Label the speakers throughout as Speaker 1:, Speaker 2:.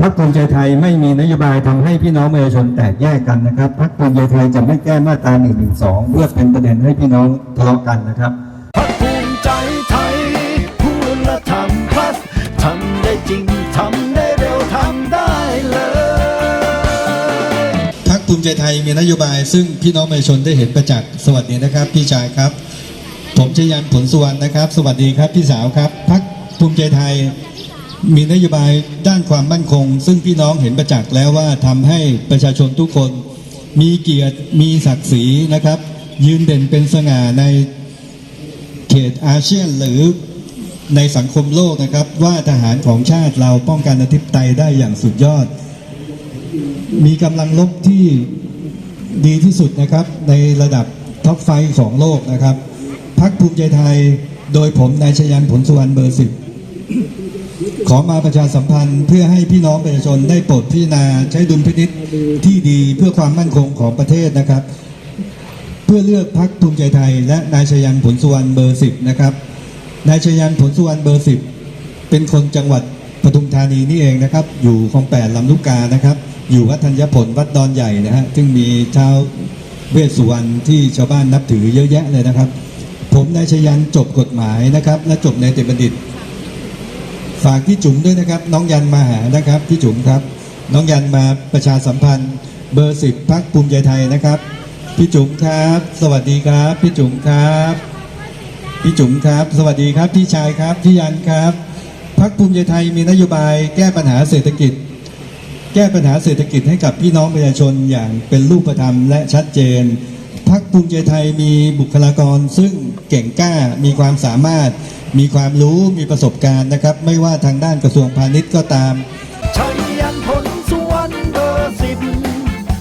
Speaker 1: พรรคภูมิใจไทยไม่มีนโยบายทำให้พี่น้องประชาชนแตกแยกกันนะครับพรรคภูมิใจไทยจะไม่แก้มาตรา1นึเพื่อเป็นประเด็นให้พี่น้องทะเลาะกันนะครับ
Speaker 2: พรรคภูมิใจไทยพูดและทำ plus ทำได้จริงทำได้เร็วทำได้เลย
Speaker 1: พรรคภูมิใจไทยมีนโยบาย ซึ่งพี่น้องประชาชนได้เห็นประจักษ์สวัสดีนะครับ พี่ชายครับ ผมชยันผลสุวรรณนะครับ สวัสดีครับพี่สาวครับพรรคภูมิใจไทย มีนโยบายด้านความมั่นคง ซึ่งพี่น้องเห็นประจักษ์แล้วว่าทำให้ประชาชนทุกคนมีเกียรติมีศักดิ์ศรีนะครับ ยืนเด่นเป็นสง่าในเขตอาเซียนหรือในสังคมโลกนะครับ ว่าทหารของชาติเราป้องกันอธิปไตยได้อย่างสุดยอด มีกำลังลบที่ดีที่สุดนะครับ ในระดับท็อปไฟของโลกนะครับพักภูมิใจไทยโดยผมนายชยันผลสุวรรณเบอร์สิบ ขอมาประชาสัมพันธ์เพื่อให้พี่น้องประชาชนได้โปรดพิจารณาใช้ดุลพินิษที่ดีเพื่อความมั่นคงของประเทศนะครับ เพื่อเลือกพักภูมิใจไทย และนายชยันผลสุวรรณเบอร์สิบนะครับนายชยันผลสุวรรณเบอร์สิบเป็นคนจังหวัดปทุมธานีนี่เองนะครับ อยู่คลองแปดลำลูกกานะครับ อยู่วัดธัญผลวัดดอนใหญ่นะฮะซึ่งมีชาวเวสสุวรรณที่ชาวบ้านนับถือเยอะแยะเลยนะครับ ผมนายชยันจบกฎหมายนะครับ และจบในเตบัณฑิต ฝากพี่จุ๋มด้วยนะครับ น้องยันมาหานะครับพี่จุ๋มครับ น้องยันมาประชาสัมพันธ์เบอร์สิบพักภูมิใจไทยนะครับ พี่จุ๋มครับ สวัสดีครับ พี่จุ๋มครับพี่จุ๋มครับ สวัสดีครับพี่ชายครับพี่ยันครับพักภูมิใจไทยมีนโยบายแก้ปัญหาเศรษฐกิจ แก้ปัญหาเศรษฐกิจให้กับพี่น้องประชาชนอย่างเป็นรูปธรรมและชัดเจน พักภูมิใจไทยมีบุคลากร ซึ่งเก่งกล้ามีความสามารถ มีความรู้มีประสบการณ์นะครับ ไม่ว่าทางด้านกระทรวงพาณิชย์ก็ตาม
Speaker 2: ชัยยันพลสุวรรณเบอร์สิบ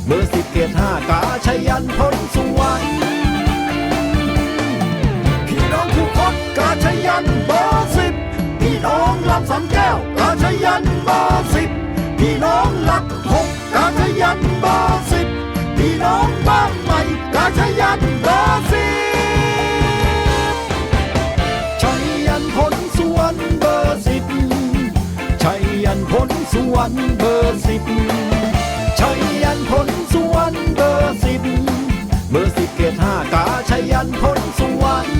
Speaker 2: เบอร์สิบเกียรติห้ากาชัยยันพลสุวรรณพี่น้องผู้คนกาชัยยันเบอร์สิบพี่น้องลำสำแก้วกาชัยยันเบอร์สิบพี่น้องหลักหกกาชัยยันเบอร์สิบพี่น้องบ้าน ชยันเบอร์สิบชัยยันพลสุวรรณเบอร์สิบชัยยันพลสุวรรณเบอร์สิบชัยยันพลสุวรรณเบอร์สิบเบอร์สิบเกตห้ากาชัยยันพลสุวรรณ